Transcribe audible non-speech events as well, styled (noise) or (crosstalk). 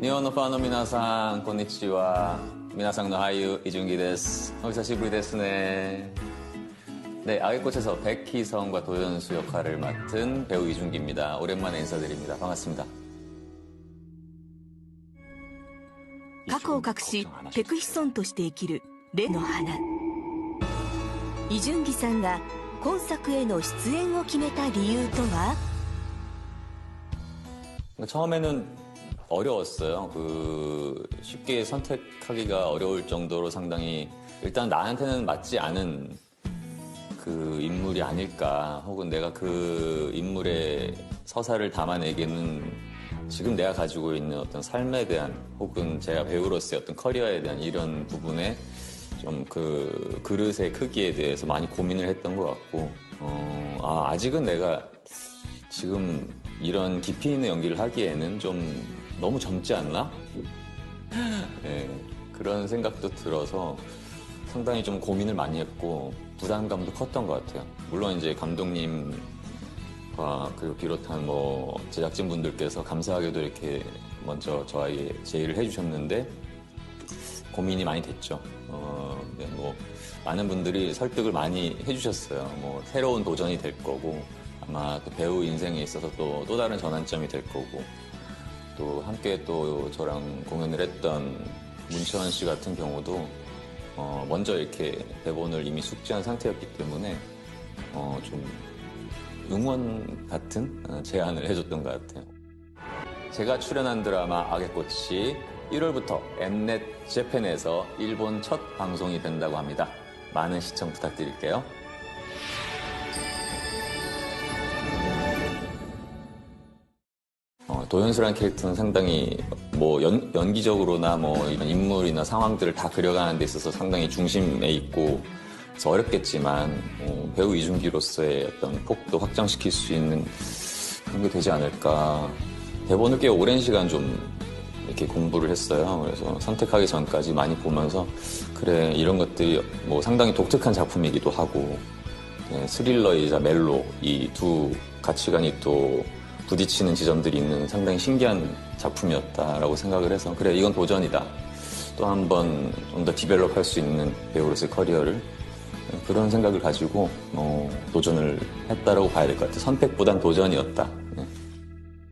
日本のファンの皆さん、こんにちは。皆さんの俳優、イジュンギです。お久しぶりですね. 네, 악의꽃에서 백희성과 도연수 역할을 맡은 배우 이준기입니다. 오랜만에 인사드립니다. 반갑습니다. 過去を隠しペクヒソンとして生きるレの花イ・ジュンギさんが今作への出演を決めた理由とは 처음에는 어려웠어요. 그 쉽게 선택하기가 어려울 정도로 상당히 일단 나한테는 맞지 않은 그 인물이 아닐까. 혹은 내가 그 인물의 서사를 담아내기에는 지금 내가 가지고 있는 어떤 삶에 대한 혹은 제가 배우로서의 어떤 커리어에 대한 이런 부분에 좀 그 그릇의 크기에 대해서 많이 고민을 했던 것 같고 어, 아, 아직은 내가 지금 이런 깊이 있는 연기를 하기에는 좀 너무 젊지 않나? 네, (laughs) 그런 생각도 들어서 상당히 좀 고민을 많이 했고 부담감도 컸던 것 같아요. 물론 이제 감독님과 그리고 비롯한 뭐 제작진 분들께서 감사하게도 이렇게 먼저 저에게 제의를 해주셨는데 고민이 많이 됐죠. 어, 네, 뭐 많은 분들이 설득을 많이 해주셨어요. 뭐 새로운 도전이 될 거고 아마 또 배우 인생에 있어서 또, 또 다른 전환점이 될 거고 또 함께 또 저랑 공연을 했던 문채원 씨 같은 경우도 어, 먼저 이렇게 대본을 이미 숙지한 상태였기 때문에 어, 좀 응원 같은 어, 제안을 해줬던 것 같아요. 제가 출연한 드라마 악의 꽃이 1월부터 엠넷 재팬에서 일본 첫 방송이 된다고 합니다. 많은 시청 부탁드릴게요. 도연수라는 캐릭터는 상당히 뭐 연, 연기적으로나 뭐 이런 인물이나 상황들을 다 그려가는 데 있어서 상당히 중심에 있고 그래서 어렵겠지만 어, 배우 이준기로서의 어떤 폭도 확장시킬 수 있는 그런 게 되지 않을까. 대본을 꽤 오랜 시간 좀 이렇게 공부를 했어요. 그래서 선택하기 전까지 많이 보면서 그래 이런 것들이 뭐 상당히 독특한 작품이기도 하고 네, 스릴러이자 멜로 이 두 가치관이 또 부딪히는 지점들이 있는 상당히 신기한 작품이었다라고 생각을 해서 그래 이건 도전이다. 또 한 번 좀 더 디벨롭 할 수 있는 배우로서의 커리어를 그런 생각을 가지고 어, 도전을 했다라고 봐야 될 것 같아요. 선택보단 도전이었다.